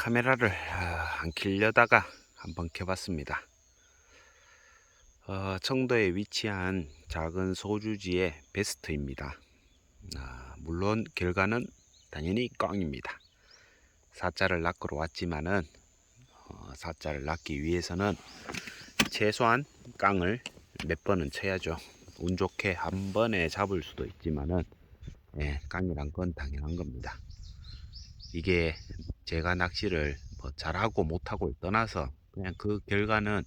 카메라를 아, 안 켜려다가 한번 켜봤습니다. 어, 청도에 위치한 작은 소주지의 베스트입니다. 아, 물론 결과는 당연히 꽝입니다. 사자를 낚으러 왔지만은 어, 사자를 낚기 위해서는 최소한 깡을 몇 번은 쳐야죠. 운 좋게 한 번에 잡을 수도 있지만은 예, 깡이란 건 당연한 겁니다. 이게 제가 낚시를 뭐 잘하고 못하고를 떠나서 그냥 그 결과는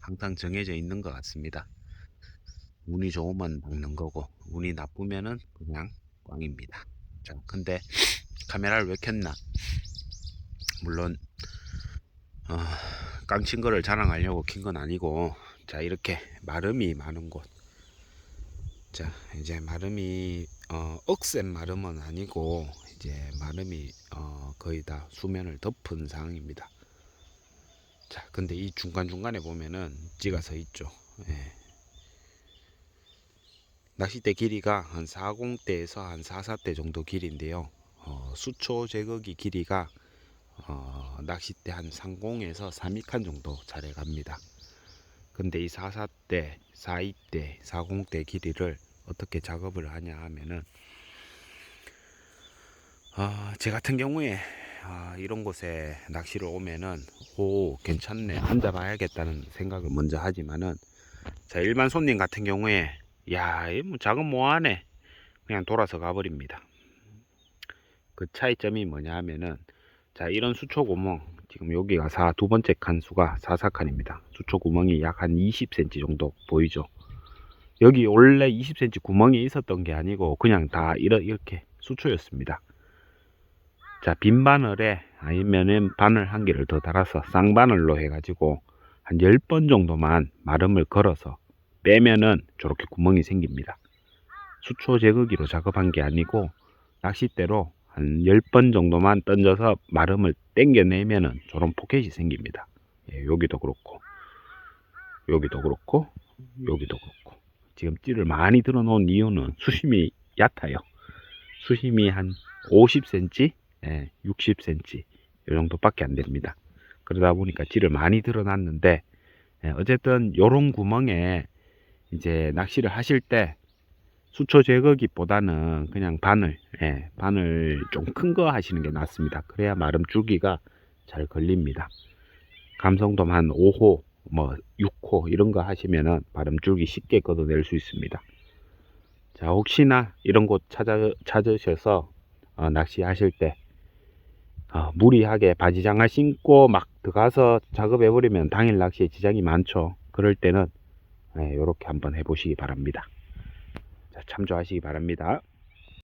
항상 정해져 있는 것 같습니다. 운이 좋으면 먹는 거고 운이 나쁘면은 그냥 꽝입니다. 자, 근데 카메라를 왜 켰나? 물론 어, 깡친 거를 자랑하려고 킨 건 아니고 자 이렇게 마름이 많은 곳. 자 이제 마름이 어, 억센 마름은 아니고 이제 마름이 어, 거의 다 수면을 덮은 상황입니다. 자, 근데 이 중간 중간에 보면은 찌가 서 있죠. 예. 낚싯대 길이가 한 40대에서 한 44대 정도 길인데요. 어, 수초 제거기 길이가 어, 낚싯대 한 30에서 32칸 정도 잘해 갑니다. 근데 이 44대, 42대, 40대 길이를 어떻게 작업을 하냐 하면은 아, 제 같은 경우에 아, 이런 곳에 낚시를 오면은 오 괜찮네 앉아봐야겠다는 생각을 먼저 하지만은 자 일반 손님 같은 경우에 야이뭐 작업 뭐하네 그냥 돌아서 가버립니다. 그 차이점이 뭐냐 하면은 자 이런 수초 구멍 지금 여기가 4, 두 번째 칸 수가 4사칸입니다. 수초 구멍이 약 한 20cm 정도 보이죠. 여기 원래 20cm 구멍이 있었던 게 아니고 그냥 다 이렇게 수초였습니다. 자, 빈 바늘에 아니면은 바늘 한 개를 더 달아서 쌍바늘로 해가지고 한 10번 정도만 마름을 걸어서 빼면은 저렇게 구멍이 생깁니다. 수초 제거기로 작업한 게 아니고 낚싯대로 한 10번 정도만 던져서 마름을 당겨내면은 저런 포켓이 생깁니다. 예, 여기도 그렇고, 여기도 그렇고, 여기도 그렇고. 지금 찌를 많이 들어 놓은 이유는 수심이 얕아요. 수심이 한 50cm, 예, 60cm 이 정도밖에 안 됩니다. 그러다 보니까 찌를 많이 들어놨는데 예, 어쨌든 요런 구멍에 이제 낚시를 하실 때 수초 제거기보다는 그냥 바늘, 예, 바늘 좀 큰 거 하시는 게 낫습니다. 그래야 마름 줄기가 잘 걸립니다. 감성돔 한 5호, 뭐 6호 이런 거 하시면은 바름 줄기 쉽게 걷어낼 수 있습니다. 자, 혹시나 이런 곳 찾아, 찾으셔서 어, 낚시하실 때 어, 무리하게 바지 장화 신고 막 들어가서 작업해 버리면 당일 낚시에 지장이 많죠. 그럴 때는 이렇게 한번 해보시기 바랍니다. 자, 참조하시기 바랍니다.